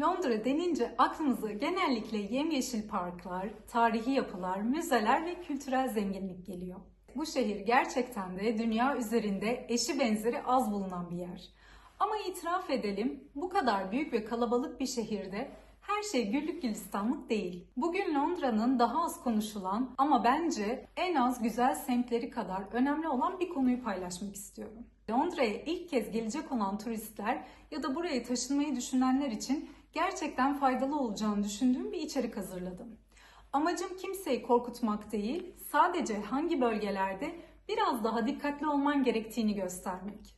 Londra denince aklımıza genellikle yemyeşil parklar, tarihi yapılar, müzeler ve kültürel zenginlik geliyor. Bu şehir gerçekten de dünya üzerinde eşi benzeri az bulunan bir yer. Ama itiraf edelim, bu kadar büyük ve kalabalık bir şehirde her şey güllük gülistanlık değil. Bugün Londra'nın daha az konuşulan ama bence en az güzel semtleri kadar önemli olan bir konuyu paylaşmak istiyorum. Londra'ya ilk kez gelecek olan turistler ya da buraya taşınmayı düşünenler için gerçekten faydalı olacağını düşündüğüm bir içerik hazırladım. Amacım kimseyi korkutmak değil, sadece hangi bölgelerde biraz daha dikkatli olman gerektiğini göstermek.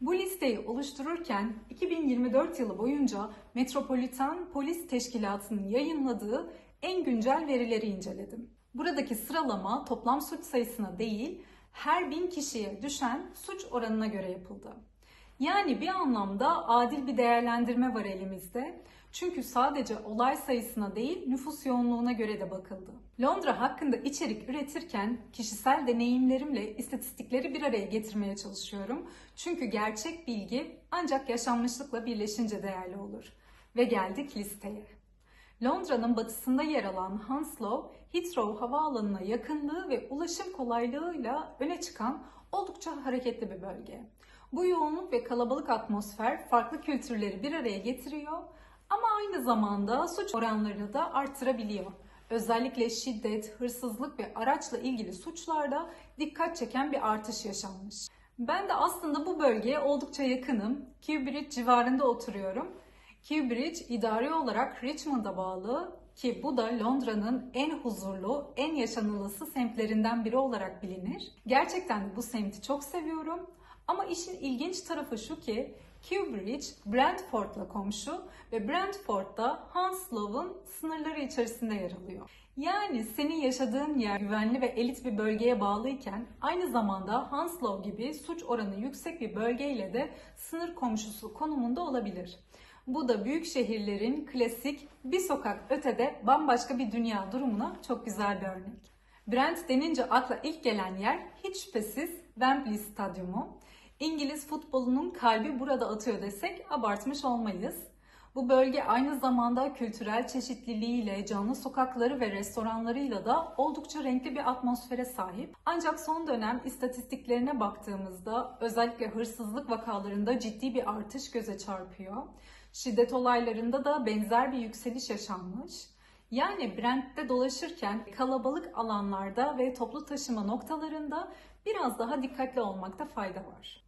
Bu listeyi oluştururken 2024 yılı boyunca Metropolitan Polis Teşkilatı'nın yayınladığı en güncel verileri inceledim. Buradaki sıralama toplam suç sayısına değil, her bin kişiye düşen suç oranına göre yapıldı. Yani bir anlamda adil bir değerlendirme var elimizde. Çünkü sadece olay sayısına değil nüfus yoğunluğuna göre de bakıldı. Londra hakkında içerik üretirken kişisel deneyimlerimle istatistikleri bir araya getirmeye çalışıyorum. Çünkü gerçek bilgi ancak yaşanmışlıkla birleşince değerli olur. Ve geldik listeye. Londra'nın batısında yer alan Hounslow, Heathrow havaalanına yakınlığı ve ulaşım kolaylığıyla öne çıkan oldukça hareketli bir bölge. Bu yoğunluk ve kalabalık atmosfer farklı kültürleri bir araya getiriyor ama aynı zamanda suç oranlarını da artırabiliyor. Özellikle şiddet, hırsızlık ve araçla ilgili suçlarda dikkat çeken bir artış yaşanmış. Ben de aslında bu bölgeye oldukça yakınım. Kew civarında oturuyorum. Kew idari olarak Richmond'a bağlı ki bu da Londra'nın en huzurlu, en yaşanılısı semtlerinden biri olarak bilinir. Gerçekten bu semti çok seviyorum. Ama işin ilginç tarafı şu ki Kew Bridge Brentford'la komşu ve Brentford da Hounslow'un sınırları içerisinde yer alıyor. Yani senin yaşadığın yer güvenli ve elit bir bölgeye bağlıyken aynı zamanda Hounslow gibi suç oranı yüksek bir bölgeyle de sınır komşusu konumunda olabilir. Bu da büyük şehirlerin klasik bir sokak ötede bambaşka bir dünya durumuna çok güzel bir örnek. Brent denince akla ilk gelen yer hiç şüphesiz Wembley Stadyumu. İngiliz futbolunun kalbi burada atıyor desek abartmış olmayız. Bu bölge aynı zamanda kültürel çeşitliliğiyle, canlı sokakları ve restoranlarıyla da oldukça renkli bir atmosfere sahip. Ancak son dönem istatistiklerine baktığımızda özellikle hırsızlık vakalarında ciddi bir artış göze çarpıyor. Şiddet olaylarında da benzer bir yükseliş yaşanmış. Yani Brent'te dolaşırken kalabalık alanlarda ve toplu taşıma noktalarında biraz daha dikkatli olmakta fayda var.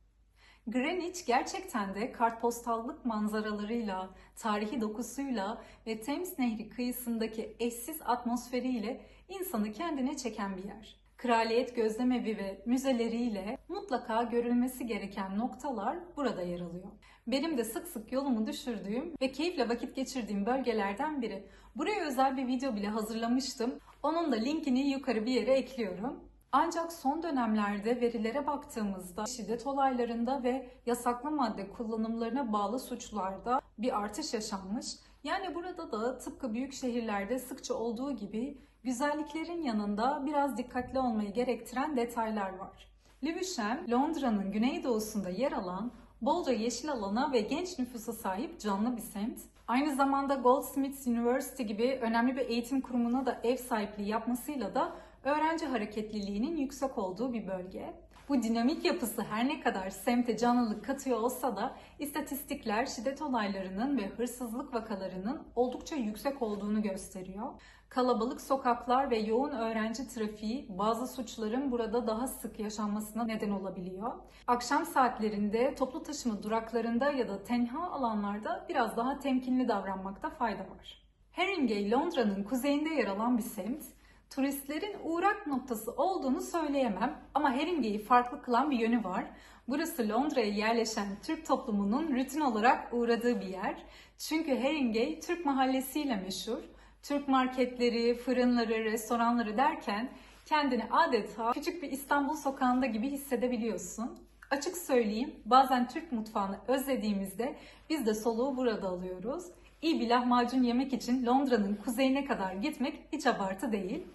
Greenwich gerçekten de kartpostallık manzaralarıyla, tarihi dokusuyla ve Thames Nehri kıyısındaki eşsiz atmosferiyle insanı kendine çeken bir yer. Kraliyet Gözlemevi ve müzeleriyle mutlaka görülmesi gereken noktalar burada yer alıyor. Benim de sık sık yolumu düşürdüğüm ve keyifle vakit geçirdiğim bölgelerden biri. Buraya özel bir video bile hazırlamıştım. Onun da linkini yukarı bir yere ekliyorum. Ancak son dönemlerde verilere baktığımızda şiddet olaylarında ve yasaklı madde kullanımlarına bağlı suçlarda bir artış yaşanmış. Yani burada da tıpkı büyük şehirlerde sıkça olduğu gibi güzelliklerin yanında biraz dikkatli olmayı gerektiren detaylar var. Lewisham, Londra'nın güneydoğusunda yer alan bolca yeşil alana ve genç nüfusa sahip canlı bir semt. Aynı zamanda Goldsmiths University gibi önemli bir eğitim kurumuna da ev sahipliği yapmasıyla da öğrenci hareketliliğinin yüksek olduğu bir bölge. Bu dinamik yapısı her ne kadar semte canlılık katıyor olsa da istatistikler şiddet olaylarının ve hırsızlık vakalarının oldukça yüksek olduğunu gösteriyor. Kalabalık sokaklar ve yoğun öğrenci trafiği bazı suçların burada daha sık yaşanmasına neden olabiliyor. Akşam saatlerinde toplu taşıma duraklarında ya da tenha alanlarda biraz daha temkinli davranmakta fayda var. Haringey, Londra'nın kuzeyinde yer alan bir semt turistlerin uğrak noktası olduğunu söyleyemem ama Haringey'i farklı kılan bir yönü var. Burası Londra'ya yerleşen Türk toplumunun rutin olarak uğradığı bir yer. Çünkü Haringey Türk mahallesiyle meşhur. Türk marketleri, fırınları, restoranları derken kendini adeta küçük bir İstanbul sokağında gibi hissedebiliyorsun. Açık söyleyeyim, bazen Türk mutfağını özlediğimizde biz de soluğu burada alıyoruz. İyi bir lahmacun yemek için Londra'nın kuzeyine kadar gitmek hiç abartı değil.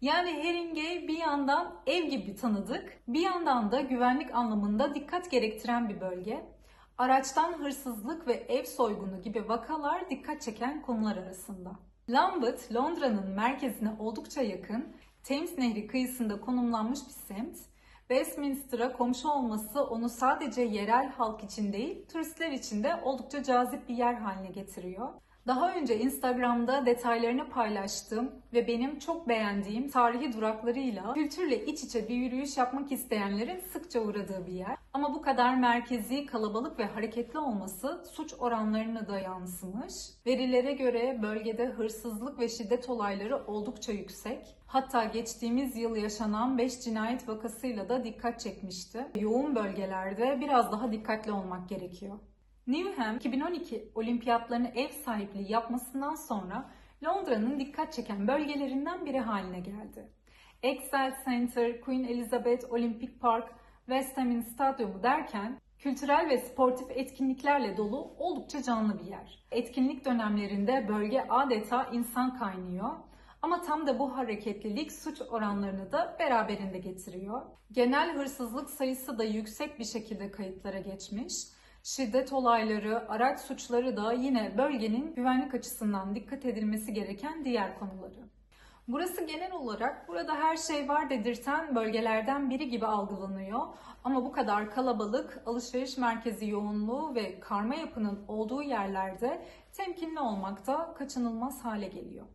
Yani Haringey bir yandan ev gibi tanıdık, bir yandan da güvenlik anlamında dikkat gerektiren bir bölge. Araçtan hırsızlık ve ev soygunu gibi vakalar dikkat çeken konular arasında. Lambeth, Londra'nın merkezine oldukça yakın, Thames Nehri kıyısında konumlanmış bir semt. Westminster'a komşu olması onu sadece yerel halk için değil, turistler için de oldukça cazip bir yer haline getiriyor. Daha önce Instagram'da detaylarını paylaştığım ve benim çok beğendiğim tarihi duraklarıyla kültürle iç içe bir yürüyüş yapmak isteyenlerin sıkça uğradığı bir yer. Ama bu kadar merkezi, kalabalık ve hareketli olması suç oranlarına da yansımış. Verilere göre bölgede hırsızlık ve şiddet olayları oldukça yüksek. Hatta geçtiğimiz yıl yaşanan 5 cinayet vakasıyla da dikkat çekmişti. Yoğun bölgelerde biraz daha dikkatli olmak gerekiyor. Newham 2012 olimpiyatlarını ev sahipliği yapmasından sonra Londra'nın dikkat çeken bölgelerinden biri haline geldi. Excel Center, Queen Elizabeth Olympic Park, West Ham'in stadyumu derken kültürel ve sportif etkinliklerle dolu oldukça canlı bir yer. Etkinlik dönemlerinde bölge adeta insan kaynıyor. Ama tam da bu hareketlilik suç oranlarını da beraberinde getiriyor. Genel hırsızlık sayısı da yüksek bir şekilde kayıtlara geçmiş. Şiddet olayları, araç suçları da yine bölgenin güvenlik açısından dikkat edilmesi gereken diğer konuları. Burası genel olarak burada her şey var dedirten bölgelerden biri gibi algılanıyor. Ama bu kadar kalabalık, alışveriş merkezi yoğunluğu ve karma yapının olduğu yerlerde temkinli olmak da kaçınılmaz hale geliyor.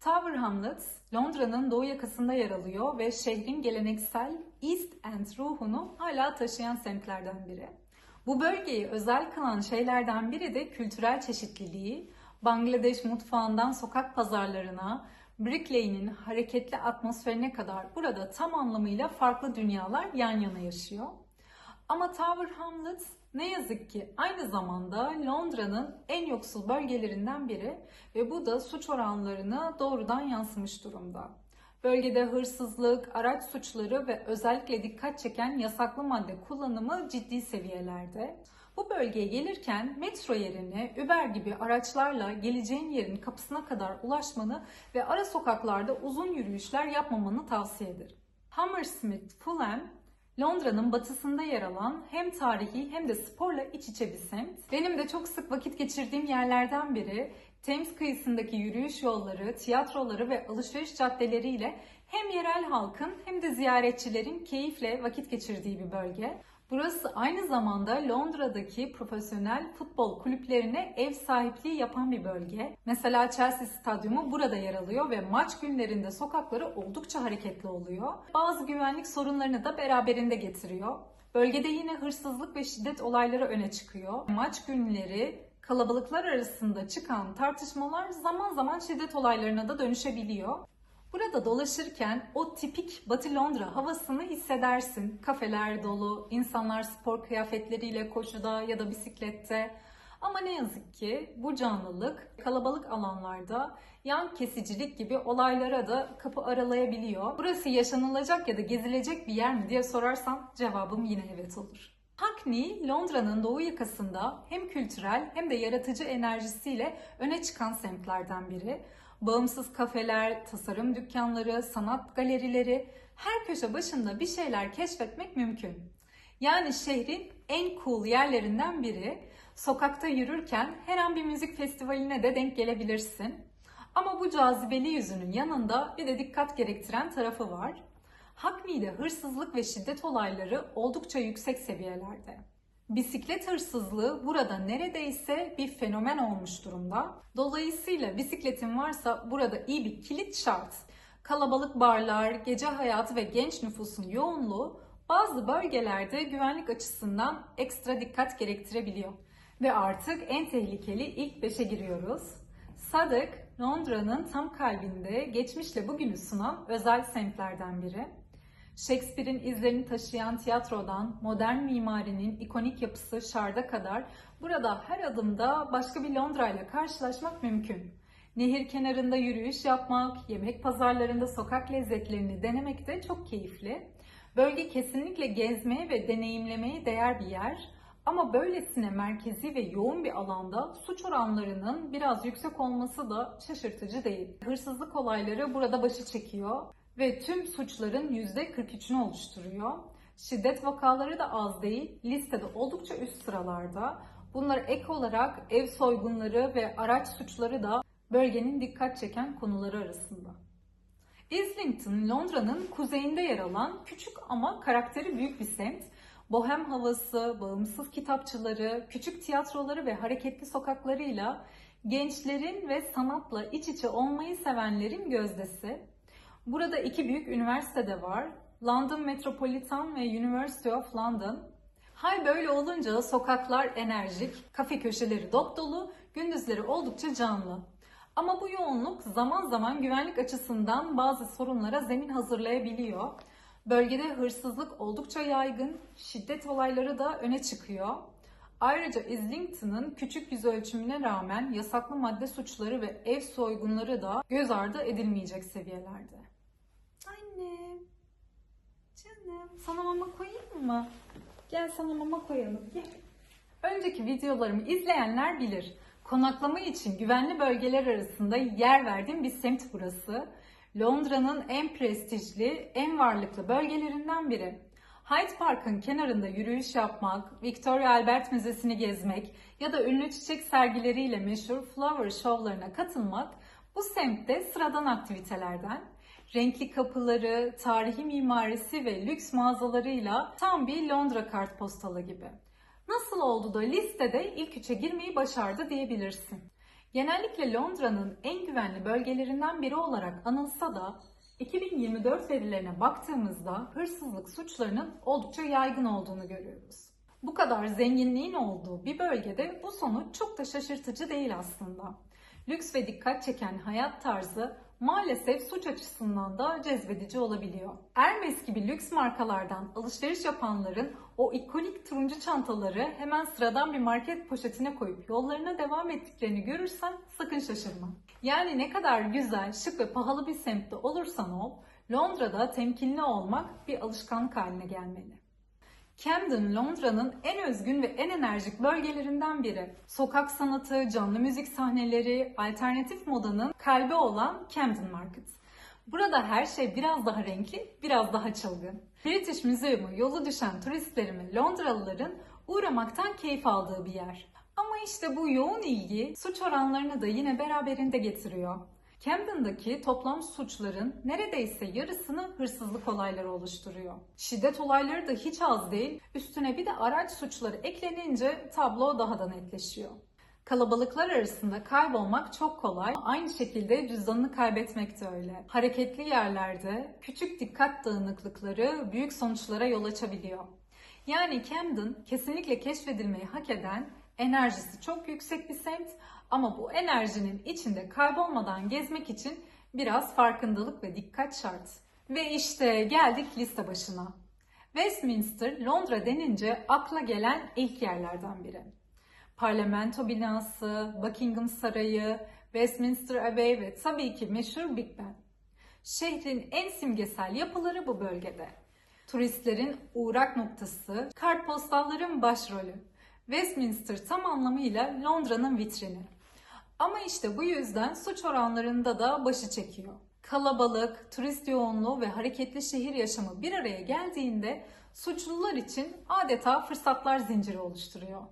Tower Hamlets, Londra'nın doğu yakasında yer alıyor ve şehrin geleneksel East End ruhunu hala taşıyan semtlerden biri. Bu bölgeyi özel kılan şeylerden biri de kültürel çeşitliliği. Bangladeş mutfağından sokak pazarlarına, Brick Lane'in hareketli atmosferine kadar burada tam anlamıyla farklı dünyalar yan yana yaşıyor. Ama Tower Hamlets ne yazık ki aynı zamanda Londra'nın en yoksul bölgelerinden biri ve bu da suç oranlarına doğrudan yansımış durumda. Bölgede hırsızlık, araç suçları ve özellikle dikkat çeken yasaklı madde kullanımı ciddi seviyelerde. Bu bölgeye gelirken metro yerine Uber gibi araçlarla geleceğin yerin kapısına kadar ulaşmanı ve ara sokaklarda uzun yürüyüşler yapmamanı tavsiye ederim. Hammersmith Fulham Londra'nın batısında yer alan hem tarihi hem de sporla iç içe bir semt. Benim de çok sık vakit geçirdiğim yerlerden biri. Thames kıyısındaki yürüyüş yolları, tiyatroları ve alışveriş caddeleriyle hem yerel halkın hem de ziyaretçilerin keyifle vakit geçirdiği bir bölge. Burası aynı zamanda Londra'daki profesyonel futbol kulüplerine ev sahipliği yapan bir bölge. Mesela Chelsea Stadyumu burada yer alıyor ve maç günlerinde sokakları oldukça hareketli oluyor. Bazı güvenlik sorunlarını da beraberinde getiriyor. Bölgede yine hırsızlık ve şiddet olayları öne çıkıyor. Maç günleri kalabalıklar arasında çıkan tartışmalar zaman zaman şiddet olaylarına da dönüşebiliyor. Burada dolaşırken o tipik Batı Londra havasını hissedersin. Kafeler dolu, insanlar spor kıyafetleriyle koşuda ya da bisiklette. Ama ne yazık ki bu canlılık kalabalık alanlarda yan kesicilik gibi olaylara da kapı aralayabiliyor. Burası yaşanılacak ya da gezilecek bir yer mi diye sorarsan cevabım yine evet olur. Hackney, Londra'nın doğu yakasında hem kültürel hem de yaratıcı enerjisiyle öne çıkan semtlerden biri. Bağımsız kafeler, tasarım dükkanları, sanat galerileri, her köşe başında bir şeyler keşfetmek mümkün. Yani şehrin en cool yerlerinden biri. Sokakta yürürken her an bir müzik festivaline de denk gelebilirsin. Ama bu cazibeli yüzünün yanında bir de dikkat gerektiren tarafı var. Hackney'de hırsızlık ve şiddet olayları oldukça yüksek seviyelerde. Bisiklet hırsızlığı burada neredeyse bir fenomen olmuş durumda. Dolayısıyla bisikletin varsa burada iyi bir kilit şart. Kalabalık barlar, gece hayatı ve genç nüfusun yoğunluğu bazı bölgelerde güvenlik açısından ekstra dikkat gerektirebiliyor. Ve artık en tehlikeli ilk beşe giriyoruz. Sadık, Londra'nın tam kalbinde geçmişle bugünü sunan özel semtlerden biri. Shakespeare'in izlerini taşıyan tiyatrodan modern mimarinin ikonik yapısı Shard'a kadar burada her adımda başka bir Londra ile karşılaşmak mümkün. Nehir kenarında yürüyüş yapmak, yemek pazarlarında sokak lezzetlerini denemek de çok keyifli. Bölge kesinlikle gezmeye ve deneyimlemeye değer bir yer. Ama böylesine merkezi ve yoğun bir alanda suç oranlarının biraz yüksek olması da şaşırtıcı değil. Hırsızlık olayları burada başı çekiyor ve tüm suçların %43'ünü oluşturuyor. Şiddet vakaları da az değil, listede oldukça üst sıralarda. Bunlara ek olarak ev soygunları ve araç suçları da bölgenin dikkat çeken konuları arasında. Islington, Londra'nın kuzeyinde yer alan küçük ama karakteri büyük bir semt. Bohem havası, bağımsız kitapçıları, küçük tiyatroları ve hareketli sokaklarıyla gençlerin ve sanatla iç içe olmayı sevenlerin gözdesi. Burada iki büyük üniversite de var. London Metropolitan ve University of London. Hay böyle olunca sokaklar enerjik, kafe köşeleri dop dolu, gündüzleri oldukça canlı. Ama bu yoğunluk zaman zaman güvenlik açısından bazı sorunlara zemin hazırlayabiliyor. Bölgede hırsızlık oldukça yaygın, şiddet olayları da öne çıkıyor. Ayrıca Islington'ın küçük yüz ölçümüne rağmen yasaklı madde suçları ve ev soygunları da göz ardı edilmeyecek seviyelerde. Anne, canım sana mama koyayım mı? Gel sana mama koyalım, gel. Önceki videolarımı izleyenler bilir. Konaklama için güvenli bölgeler arasında yer verdiğim bir semt burası. Londra'nın en prestijli, en varlıklı bölgelerinden biri. Hyde Park'ın kenarında yürüyüş yapmak, Victoria Albert Müzesi'ni gezmek ya da ünlü çiçek sergileriyle meşhur flower show'larına katılmak bu semtte sıradan aktivitelerden. Renkli kapıları, tarihi mimarisi ve lüks mağazalarıyla tam bir Londra kartpostalı gibi. Nasıl oldu da listede ilk üçe girmeyi başardı diyebilirsin. Genellikle Londra'nın en güvenli bölgelerinden biri olarak anılsa da 2024 verilerine baktığımızda hırsızlık suçlarının oldukça yaygın olduğunu görüyoruz. Bu kadar zenginliğin olduğu bir bölgede bu sonuç çok da şaşırtıcı değil aslında. Lüks ve dikkat çeken hayat tarzı maalesef suç açısından da cezbedici olabiliyor. Hermes gibi lüks markalardan alışveriş yapanların o ikonik turuncu çantaları hemen sıradan bir market poşetine koyup yollarına devam ettiklerini görürsen sakın şaşırma. Yani ne kadar güzel, şık ve pahalı bir semtte olursan ol, Londra'da temkinli olmak bir alışkanlık haline gelmeli. Camden, Londra'nın en özgün ve en enerjik bölgelerinden biri. Sokak sanatı, canlı müzik sahneleri, alternatif modanın kalbi olan Camden Market. Burada her şey biraz daha renkli, biraz daha çılgın. British Museum'u yolu düşen turistlerin Londralıların uğramaktan keyif aldığı bir yer. Ama işte bu yoğun ilgi suç oranlarını da yine beraberinde getiriyor. Camden'daki toplam suçların neredeyse yarısını hırsızlık olayları oluşturuyor. Şiddet olayları da hiç az değil, üstüne bir de araç suçları eklenince tablo daha da netleşiyor. Kalabalıklar arasında kaybolmak çok kolay. Aynı şekilde cüzdanını kaybetmek de öyle. Hareketli yerlerde küçük dikkat dağınıklıkları büyük sonuçlara yol açabiliyor. Yani Camden kesinlikle keşfedilmeyi hak eden, enerjisi çok yüksek bir semt ama bu enerjinin içinde kaybolmadan gezmek için biraz farkındalık ve dikkat şart. Ve işte geldik liste başına. Westminster, Londra denince akla gelen ilk yerlerden biri. Parlamento binası, Buckingham Sarayı, Westminster Abbey ve tabii ki meşhur Big Ben. Şehrin en simgesel yapıları bu bölgede. Turistlerin uğrak noktası, kartpostalların başrolü. Westminster tam anlamıyla Londra'nın vitrini. Ama işte bu yüzden suç oranlarında da başı çekiyor. Kalabalık, turist yoğunluğu ve hareketli şehir yaşamı bir araya geldiğinde suçlular için adeta fırsatlar zinciri oluşturuyor.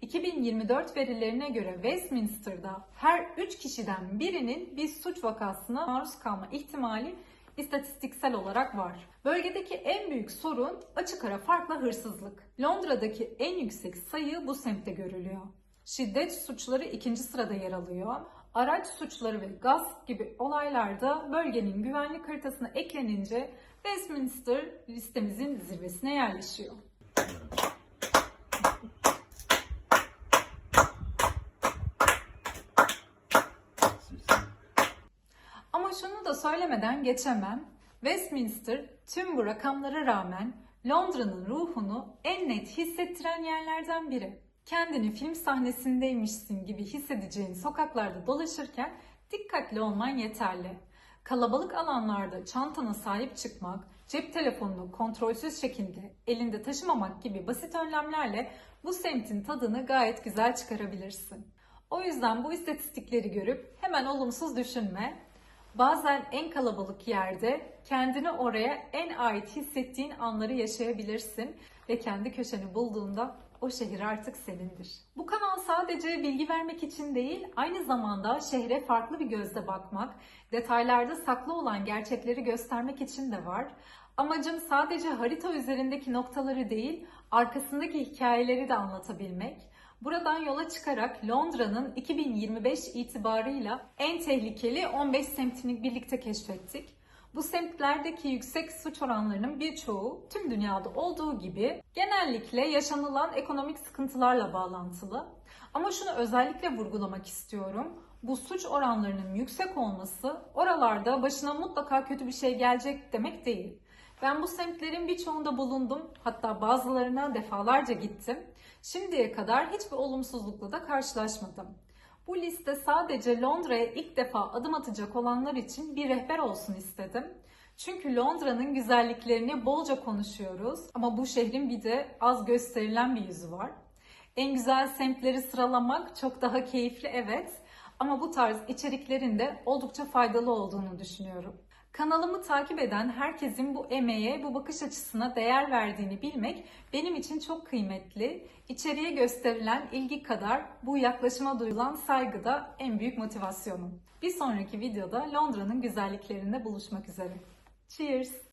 2024 verilerine göre Westminster'da her 3 kişiden birinin bir suç vakasına maruz kalma ihtimali istatistiksel olarak var. Bölgedeki en büyük sorun açık ara farklı hırsızlık. Londra'daki en yüksek sayı bu semtte görülüyor. Şiddet suçları ikinci sırada yer alıyor. Araç suçları ve gasp gibi olaylarda bölgenin güvenlik haritasına eklenince Westminster listemizin zirvesine yerleşiyor. Ama şunu da söylemeden geçemem. Westminster tüm bu rakamlara rağmen Londra'nın ruhunu en net hissettiren yerlerden biri. Kendini film sahnesindeymişsin gibi hissedeceğin sokaklarda dolaşırken dikkatli olman yeterli. Kalabalık alanlarda çantana sahip çıkmak, cep telefonunu kontrolsüz şekilde elinde taşımamak gibi basit önlemlerle bu semtin tadını gayet güzel çıkarabilirsin. O yüzden bu istatistikleri görüp hemen olumsuz düşünme. Bazen en kalabalık yerde kendini oraya en ait hissettiğin anları yaşayabilirsin ve kendi köşeni bulduğunda o şehir artık senindir. Bu kanal sadece bilgi vermek için değil, aynı zamanda şehre farklı bir gözle bakmak, detaylarda saklı olan gerçekleri göstermek için de var. Amacım sadece harita üzerindeki noktaları değil, arkasındaki hikayeleri de anlatabilmek. Buradan yola çıkarak Londra'nın 2025 itibarıyla en tehlikeli 15 semtini birlikte keşfettik. Bu semtlerdeki yüksek suç oranlarının birçoğu tüm dünyada olduğu gibi genellikle yaşanılan ekonomik sıkıntılarla bağlantılı. Ama şunu özellikle vurgulamak istiyorum. Bu suç oranlarının yüksek olması oralarda başına mutlaka kötü bir şey gelecek demek değil. Ben bu semtlerin birçoğunda bulundum. Hatta bazılarına defalarca gittim. Şimdiye kadar hiçbir olumsuzlukla da karşılaşmadım. Bu liste sadece Londra'ya ilk defa adım atacak olanlar için bir rehber olsun istedim. Çünkü Londra'nın güzelliklerini bolca konuşuyoruz ama bu şehrin bir de az gösterilen bir yüzü var. En güzel semtleri sıralamak çok daha keyifli evet ama bu tarz içeriklerin de oldukça faydalı olduğunu düşünüyorum. Kanalımı takip eden herkesin bu emeğe, bu bakış açısına değer verdiğini bilmek benim için çok kıymetli. İçeriye gösterilen ilgi kadar bu yaklaşıma duyulan saygı da en büyük motivasyonum. Bir sonraki videoda Londra'nın güzelliklerinde buluşmak üzere. Cheers!